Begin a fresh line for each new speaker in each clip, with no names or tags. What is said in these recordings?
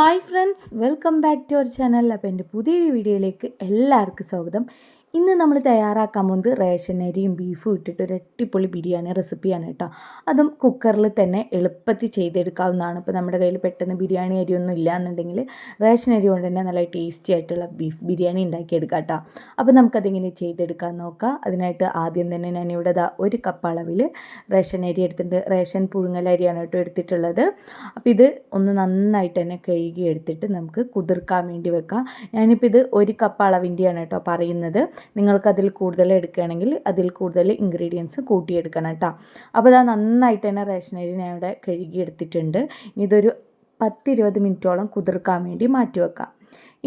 hi friends welcome back to our channel അപ്പോൾ എൻ്റെ പുതിയൊരു വീഡിയോയിലേക്ക് എല്ലാവർക്കും സ്വാഗതം ഇന്ന് നമ്മൾ തയ്യാറാക്കാൻ പോകുന്നത് റേഷൻ അരിയും ബീഫും ഇട്ടിട്ട് ഒരു അട്ടിപ്പൊളി ബിരിയാണി റെസിപ്പിയാണ് കേട്ടോ അതും കുക്കറിൽ തന്നെ എളുപ്പത്തിൽ ചെയ്തെടുക്കാവുന്നതാണ് ഇപ്പോൾ നമ്മുടെ കയ്യിൽ പെട്ടെന്ന് ബിരിയാണി അരിയൊന്നും ഇല്ല എന്നുണ്ടെങ്കിൽ റേഷൻ അരി കൊണ്ട് തന്നെ നല്ല ടേസ്റ്റി ആയിട്ടുള്ള ബീഫ് ബിരിയാണി ഉണ്ടാക്കിയെടുക്കാം കേട്ടോ അപ്പോൾ നമുക്കതിങ്ങനെ ചെയ്തെടുക്കാൻ നോക്കാം അതിനായിട്ട് ആദ്യം തന്നെ ഞാനിവിടെ ദാ ഒരു കപ്പ് അളവിൽ റേഷൻ അരി എടുത്തിട്ടുണ്ട് റേഷൻ പുഴുങ്ങലരിയാണ് കേട്ടോ എടുത്തിട്ടുള്ളത് അപ്പോൾ ഇത് ഒന്ന് നന്നായിട്ട് തന്നെ കഴുകി എടുത്തിട്ട് നമുക്ക് കുതിർക്കാൻ വേണ്ടി വെക്കാം ഞാനിപ്പോൾ ഇത് ഒരു കപ്പ് അളവിൻ്റെയാണ് കേട്ടോ പറയുന്നത് നിങ്ങൾക്ക് അതിൽ കൂടുതൽ എടുക്കുകയാണെങ്കിൽ അതിൽ കൂടുതൽ ഇൻഗ്രീഡിയൻസ് കൂട്ടിയെടുക്കണം കേട്ടോ അപ്പോൾ അത് നന്നായിട്ട് തന്നെ റേഷനരി ഞാൻ ഇവിടെ കഴുകിയെടുത്തിട്ടുണ്ട് ഇതൊരു പത്തിരുപത് മിനിറ്റോളം കുതിർക്കാൻ വേണ്ടി മാറ്റി വെക്കാം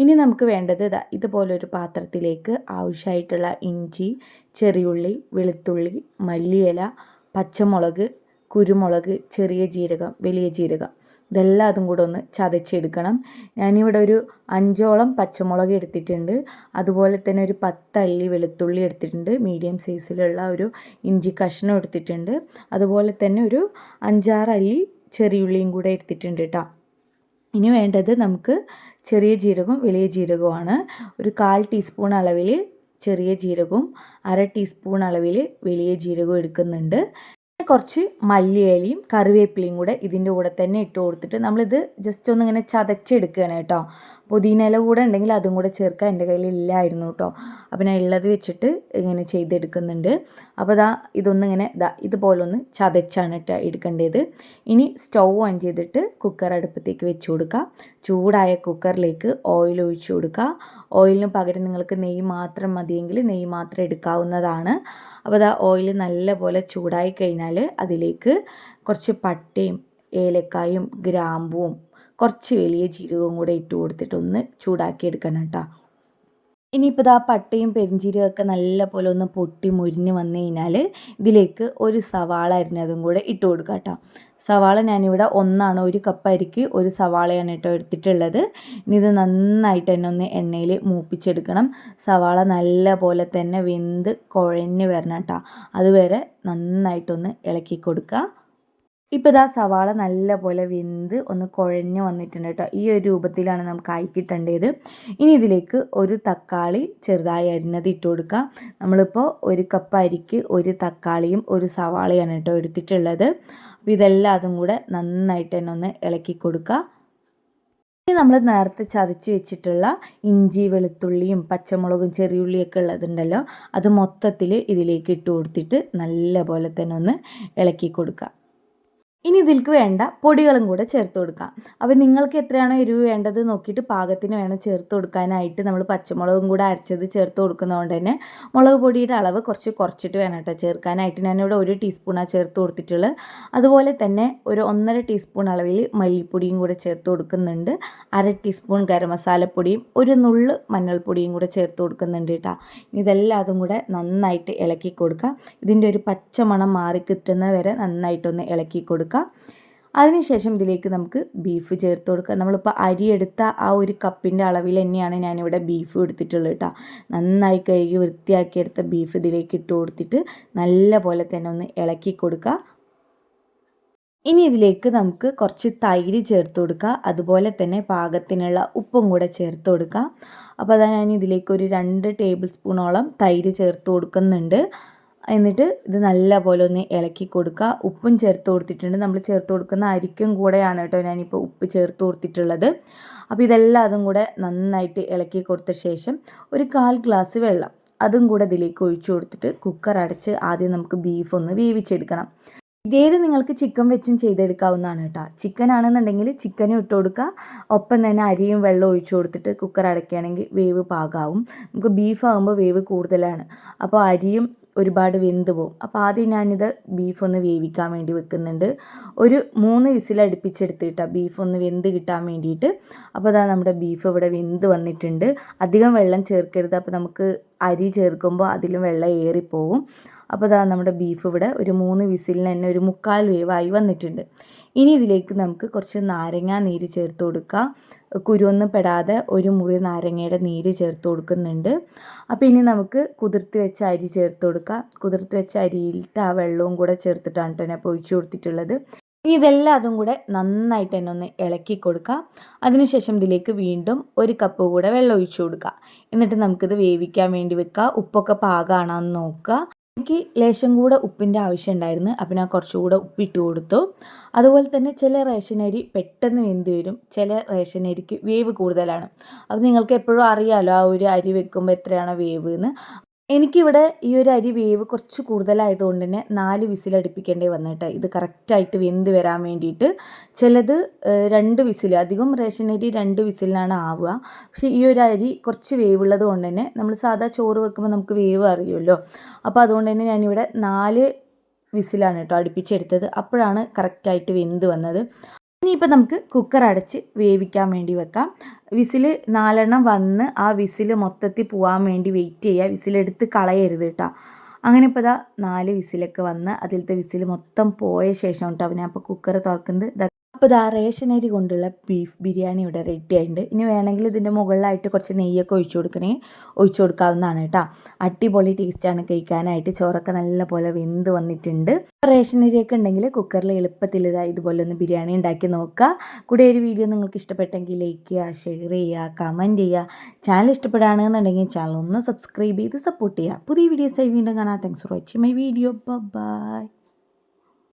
ഇനി നമുക്ക് വേണ്ടത് ഇതാ ഇതുപോലൊരു പാത്രത്തിലേക്ക് ആവശ്യമായിട്ടുള്ള ഇഞ്ചി ചെറിയുള്ളി വെളുത്തുള്ളി മല്ലിയില പച്ചമുളക് കുരുമുളക് ചെറിയ ജീരകം വലിയ ജീരകം ഇതെല്ലാം അതും കൂടെ ഒന്ന് ചതച്ചെടുക്കണം ഞാനിവിടെ ഒരു അഞ്ചോളം പച്ചമുളക് എടുത്തിട്ടുണ്ട് അതുപോലെ തന്നെ ഒരു പത്ത് അല്ലി വെളുത്തുള്ളി എടുത്തിട്ടുണ്ട് മീഡിയം സൈസിലുള്ള ഒരു ഇഞ്ചി കഷ്ണം എടുത്തിട്ടുണ്ട് അതുപോലെ തന്നെ ഒരു അഞ്ചാറ് അല്ലി ചെറിയുള്ളിയും കൂടെ എടുത്തിട്ടുണ്ട് കേട്ടോ ഇനി വേണ്ടത് നമുക്ക് ചെറിയ ജീരകവും വലിയ ജീരകവുമാണ് ഒരു കാൽ ടീസ്പൂൺ അളവിൽ ചെറിയ ജീരകവും അര ടീസ്പൂൺ അളവിൽ വലിയ ജീരകവും എടുക്കുന്നുണ്ട് കുറച്ച് മല്ലിയിലയും കറിവേപ്പിലയും കൂടെ ഇതിൻ്റെ കൂടെ തന്നെ ഇട്ട് കൊടുത്തിട്ട് നമ്മളിത് ജസ്റ്റ് ഒന്നിങ്ങനെ ചതച്ചെടുക്കുകയാണ് കേട്ടോ ഇല കൂടെ ഉണ്ടെങ്കിൽ അതും കൂടെ ചേർക്കാൻ എൻ്റെ കയ്യിൽ ഇല്ലായിരുന്നു കേട്ടോ അപ്പം ഞാൻ ഉള്ളത് വെച്ചിട്ട് ഇങ്ങനെ ചെയ്തെടുക്കുന്നുണ്ട് അപ്പോൾ ഇതാ ഇതൊന്നിങ്ങനെ ഇതാ ഇതുപോലൊന്ന് ചതച്ചാണ് കേട്ടോ എടുക്കേണ്ടത് ഇനി സ്റ്റൗ ഓൺ ചെയ്തിട്ട് കുക്കർ അടുപ്പത്തേക്ക് വെച്ച് കൊടുക്കുക ചൂടായ കുക്കറിലേക്ക് ഓയിൽ ഒഴിച്ചു കൊടുക്കുക ഓയിലിന് പകരം നിങ്ങൾക്ക് നെയ്യ് മാത്രം മതിയെങ്കിൽ നെയ്യ് മാത്രം എടുക്കാവുന്നതാണ് അപ്പോൾ അത് ഓയിൽ നല്ലപോലെ ചൂടായി കഴിഞ്ഞാൽ അതിലേക്ക് കുറച്ച് പട്ടയും ഏലക്കായും ഗ്രാമ്പുവും കുറച്ച് വലിയ ജീരകവും കൂടെ ഇട്ട് കൊടുത്തിട്ടൊന്ന് ചൂടാക്കി എടുക്കണം കേട്ടോ ഇനിയിപ്പോൾ ആ പട്ടയും പെരിഞ്ചീരകമൊക്കെ നല്ലപോലെ ഒന്ന് പൊട്ടി മുരിഞ്ഞ് വന്നു കഴിഞ്ഞാൽ ഇതിലേക്ക് ഒരു സവാള അരിഞ്ഞതും കൂടെ ഇട്ട് കൊടുക്കാം കേട്ടോ സവാള ഞാനിവിടെ ഒന്നാണ് ഒരു കപ്പ് അരിക്ക് ഒരു സവാളയാണ് കേട്ടോ എടുത്തിട്ടുള്ളത് ഇനി ഇത് നന്നായിട്ട് തന്നെ ഒന്ന് എണ്ണയിൽ മൂപ്പിച്ചെടുക്കണം സവാള നല്ല പോലെ തന്നെ വെന്ത് കുഴഞ്ഞ് വരണം കേട്ടോ അതുവരെ നന്നായിട്ടൊന്ന് ഇളക്കി കൊടുക്കുക ഇപ്പോൾ ഇതാ സവാള നല്ലപോലെ വെന്ത് ഒന്ന് കുഴഞ്ഞ് വന്നിട്ടുണ്ട് കേട്ടോ ഈ ഒരു രൂപത്തിലാണ് നമുക്ക് ആയിക്കിട്ടേണ്ടത് ഇനി ഇതിലേക്ക് ഒരു തക്കാളി ചെറുതായി അരിഞ്ഞത് ഇട്ട് കൊടുക്കുക നമ്മളിപ്പോൾ ഒരു കപ്പ് അരിക്ക് ഒരു തക്കാളിയും ഒരു സവാളയാണ് കേട്ടോ എടുത്തിട്ടുള്ളത് അപ്പോൾ അതും കൂടെ നന്നായിട്ട് തന്നെ ഒന്ന് ഇളക്കി കൊടുക്കുക ഇനി നമ്മൾ നേരത്തെ ചതച്ച് വെച്ചിട്ടുള്ള ഇഞ്ചി വെളുത്തുള്ളിയും പച്ചമുളകും ചെറിയുള്ളിയൊക്കെ ഉള്ളതുണ്ടല്ലോ അത് മൊത്തത്തിൽ ഇതിലേക്ക് ഇട്ട് കൊടുത്തിട്ട് നല്ലപോലെ തന്നെ ഒന്ന് ഇളക്കി കൊടുക്കുക ഇനി ഇതിൽക്ക് വേണ്ട പൊടികളും കൂടെ ചേർത്ത് കൊടുക്കാം അപ്പോൾ നിങ്ങൾക്ക് എത്രയാണോ എരിവ് വേണ്ടത് നോക്കിയിട്ട് പാകത്തിന് വേണം ചേർത്ത് കൊടുക്കാനായിട്ട് നമ്മൾ പച്ചമുളകും കൂടെ അരച്ചത് ചേർത്ത് കൊടുക്കുന്നതുകൊണ്ട് തന്നെ മുളക് പൊടിയുടെ അളവ് കുറച്ച് കുറച്ചിട്ട് വേണം കേട്ടോ ചേർക്കാനായിട്ട് ഞാനിവിടെ ഒരു ടീസ്പൂണാണ് ചേർത്ത് കൊടുത്തിട്ടുള്ളത് അതുപോലെ തന്നെ ഒരു ഒന്നര ടീസ്പൂൺ അളവിൽ മല്ലിപ്പൊടിയും കൂടെ ചേർത്ത് കൊടുക്കുന്നുണ്ട് അര ടീസ്പൂൺ ഗരം മസാലപ്പൊടിയും ഒരു നുള്ള് മഞ്ഞൾപ്പൊടിയും കൂടെ ചേർത്ത് കൊടുക്കുന്നുണ്ട് കേട്ടോ ഇതെല്ലാതും കൂടെ നന്നായിട്ട് ഇളക്കി കൊടുക്കുക ഇതിൻ്റെ ഒരു പച്ചമണം മാറി കിട്ടുന്ന വരെ നന്നായിട്ടൊന്ന് ഇളക്കി കൊടുക്കുക കൊടുക്കാം അതിനുശേഷം ഇതിലേക്ക് നമുക്ക് ബീഫ് ചേർത്ത് കൊടുക്കുക നമ്മളിപ്പോൾ അരി എടുത്ത ആ ഒരു കപ്പിൻ്റെ അളവിൽ തന്നെയാണ് ഞാനിവിടെ ബീഫ് എടുത്തിട്ടുള്ളത് കേട്ടോ നന്നായി കഴുകി വൃത്തിയാക്കിയെടുത്ത ബീഫ് ഇതിലേക്ക് ഇട്ട് കൊടുത്തിട്ട് നല്ല പോലെ തന്നെ ഒന്ന് ഇളക്കി കൊടുക്കുക ഇനി ഇതിലേക്ക് നമുക്ക് കുറച്ച് തൈര് ചേർത്ത് കൊടുക്കുക അതുപോലെ തന്നെ പാകത്തിനുള്ള ഉപ്പും കൂടെ ചേർത്ത് കൊടുക്കുക അപ്പോൾ അതാണ് ഞാൻ ഇതിലേക്ക് ഒരു രണ്ട് ടേബിൾ സ്പൂണോളം തൈര് ചേർത്ത് കൊടുക്കുന്നുണ്ട് എന്നിട്ട് ഇത് നല്ലപോലെ ഒന്ന് ഇളക്കി കൊടുക്കുക ഉപ്പും ചേർത്ത് കൊടുത്തിട്ടുണ്ട് നമ്മൾ ചേർത്ത് കൊടുക്കുന്ന അരിക്കും കൂടെയാണ് കേട്ടോ ഞാനിപ്പോൾ ഉപ്പ് ചേർത്ത് കൊടുത്തിട്ടുള്ളത് അപ്പോൾ ഇതെല്ലാം അതും കൂടെ നന്നായിട്ട് ഇളക്കി കൊടുത്ത ശേഷം ഒരു കാൽ ഗ്ലാസ് വെള്ളം അതും കൂടെ ഇതിലേക്ക് ഒഴിച്ചു കൊടുത്തിട്ട് കുക്കർ അടച്ച് ആദ്യം നമുക്ക് ബീഫ് ഒന്ന് വേവിച്ചെടുക്കണം ഇതേത് നിങ്ങൾക്ക് ചിക്കൻ വെച്ചും ചെയ്തെടുക്കാവുന്നതാണ് കേട്ടോ ചിക്കൻ ആണെന്നുണ്ടെങ്കിൽ ചിക്കനും ഇട്ട് കൊടുക്കുക ഒപ്പം തന്നെ അരിയും വെള്ളം ഒഴിച്ചു കൊടുത്തിട്ട് കുക്കർ അടയ്ക്കുകയാണെങ്കിൽ വേവ് പാകാവും നമുക്ക് ബീഫ് ആകുമ്പോൾ വേവ് കൂടുതലാണ് അപ്പോൾ അരിയും ഒരുപാട് വെന്ത് പോകും അപ്പോൾ ആദ്യം ഞാനിത് ബീഫൊന്ന് ഒന്ന് വേവിക്കാൻ വേണ്ടി വെക്കുന്നുണ്ട് ഒരു മൂന്ന് വിസിൽ അടുപ്പിച്ചെടുത്തിട്ടാണ് ബീഫ് ഒന്ന് വെന്ത് കിട്ടാൻ വേണ്ടിയിട്ട് അപ്പോൾ അതാ നമ്മുടെ ബീഫ് ഇവിടെ വെന്ത് വന്നിട്ടുണ്ട് അധികം വെള്ളം ചേർക്കരുത് അപ്പോൾ നമുക്ക് അരി ചേർക്കുമ്പോൾ അതിലും വെള്ളം ഏറിപ്പോവും അപ്പോൾ അതാ നമ്മുടെ ബീഫ് ഇവിടെ ഒരു മൂന്ന് വിസിലിന് തന്നെ ഒരു മുക്കാൽ വേവായി വന്നിട്ടുണ്ട് ഇനി ഇതിലേക്ക് നമുക്ക് കുറച്ച് നാരങ്ങ നീര് ചേർത്ത് കൊടുക്കുക കുരുവൊന്നും പെടാതെ ഒരു മുറി നാരങ്ങയുടെ നീര് ചേർത്ത് കൊടുക്കുന്നുണ്ട് അപ്പോൾ ഇനി നമുക്ക് കുതിർത്ത് വെച്ച അരി ചേർത്ത് കൊടുക്കുക കുതിർത്ത് വെച്ച അരിയിലിട്ട് ആ വെള്ളവും കൂടെ ചേർത്തിട്ടാണ് കേട്ടോ ഞാൻ പൊഴിച്ചു കൊടുത്തിട്ടുള്ളത് ഇനി ഇതെല്ലാം അതും കൂടെ നന്നായിട്ട് തന്നെ ഒന്ന് ഇളക്കി കൊടുക്കുക അതിനുശേഷം ഇതിലേക്ക് വീണ്ടും ഒരു കപ്പ് കൂടെ വെള്ളം ഒഴിച്ചു കൊടുക്കുക എന്നിട്ട് നമുക്കിത് വേവിക്കാൻ വേണ്ടി വെക്കുക ഉപ്പൊക്കെ പാകമാണോ എന്ന് നോക്കുക എനിക്ക് ലേശം കൂടെ ഉപ്പിൻ്റെ ആവശ്യം ഉണ്ടായിരുന്നു അപ്പം ഞാൻ കുറച്ചുകൂടെ ഉപ്പിട്ട് കൊടുത്തു അതുപോലെ തന്നെ ചില റേഷൻ അരി പെട്ടെന്ന് വെന്ത് വരും ചില റേഷൻ അരിക്ക് വേവ് കൂടുതലാണ് അത് നിങ്ങൾക്ക് എപ്പോഴും അറിയാമല്ലോ ആ ഒരു അരി വെക്കുമ്പോൾ എത്രയാണ് വേവ് എന്ന് എനിക്കിവിടെ ഈ ഒരു അരി വേവ് കുറച്ച് കൂടുതലായതുകൊണ്ട് തന്നെ നാല് വിസിലടിപ്പിക്കേണ്ടി വന്നിട്ട് ഇത് കറക്റ്റായിട്ട് വെന്ത് വരാൻ വേണ്ടിയിട്ട് ചിലത് രണ്ട് വിസിൽ അധികം റേഷൻ അരി രണ്ട് വിസിലാണ് ആവുക പക്ഷേ ഈ ഒരു അരി കുറച്ച് വേവുള്ളത് കൊണ്ട് തന്നെ നമ്മൾ സാധാ ചോറ് വെക്കുമ്പോൾ നമുക്ക് വേവ് അറിയുമല്ലോ അപ്പോൾ അതുകൊണ്ട് തന്നെ ഞാനിവിടെ നാല് വിസിലാണ് കേട്ടോ അടുപ്പിച്ചെടുത്തത് അപ്പോഴാണ് കറക്റ്റായിട്ട് വെന്ത് വന്നത് ഇനിയിപ്പോൾ നമുക്ക് കുക്കർ അടച്ച് വേവിക്കാൻ വേണ്ടി വെക്കാം വിസിൽ നാലെണ്ണം വന്ന് ആ വിസിൽ മൊത്തത്തിൽ പോകാൻ വേണ്ടി വെയിറ്റ് ചെയ്യുക വിസിലെടുത്ത് കളയരുത് കേട്ടോ അങ്ങനെ ഇപ്പോൾ ഇതാ നാല് വിസിലൊക്കെ വന്ന് അതിലത്തെ വിസിൽ മൊത്തം പോയ ശേഷം കേട്ടോ ഞാൻ അപ്പോൾ കുക്കർ തുറക്കുന്നത് അപ്പോൾ ഇതാ റേഷൻ അരി കൊണ്ടുള്ള ബീഫ് ബിരിയാണി ഇവിടെ റെഡി ആയിട്ടുണ്ട് ഇനി വേണമെങ്കിൽ ഇതിൻ്റെ മുകളിലായിട്ട് കുറച്ച് നെയ്യൊക്കെ ഒഴിച്ചു കൊടുക്കണേ ഒഴിച്ചു കൊടുക്കാവുന്നതാണ് കേട്ടോ അടിപൊളി ടേസ്റ്റാണ് കഴിക്കാനായിട്ട് ചോറൊക്കെ നല്ല പോലെ വെന്ത് വന്നിട്ടുണ്ട് റേഷൻ അരിയൊക്കെ ഉണ്ടെങ്കിൽ കുക്കറിൽ എളുപ്പത്തിൽ ഇതാ ഇതുപോലെ ഒന്ന് ബിരിയാണി ഉണ്ടാക്കി നോക്കുക കൂടെ ഒരു വീഡിയോ നിങ്ങൾക്ക് ഇഷ്ടപ്പെട്ടെങ്കിൽ ലൈക്ക് ചെയ്യുക ഷെയർ ചെയ്യുക കമൻറ്റ് ചെയ്യുക ചാനൽ ഇഷ്ടപ്പെടുകയാണെന്നുണ്ടെങ്കിൽ ചാനൽ ഒന്ന് സബ്സ്ക്രൈബ് ചെയ്ത് സപ്പോർട്ട് ചെയ്യുക പുതിയ വീഡിയോസായി വീണ്ടും കാണാം thanks for watching my video by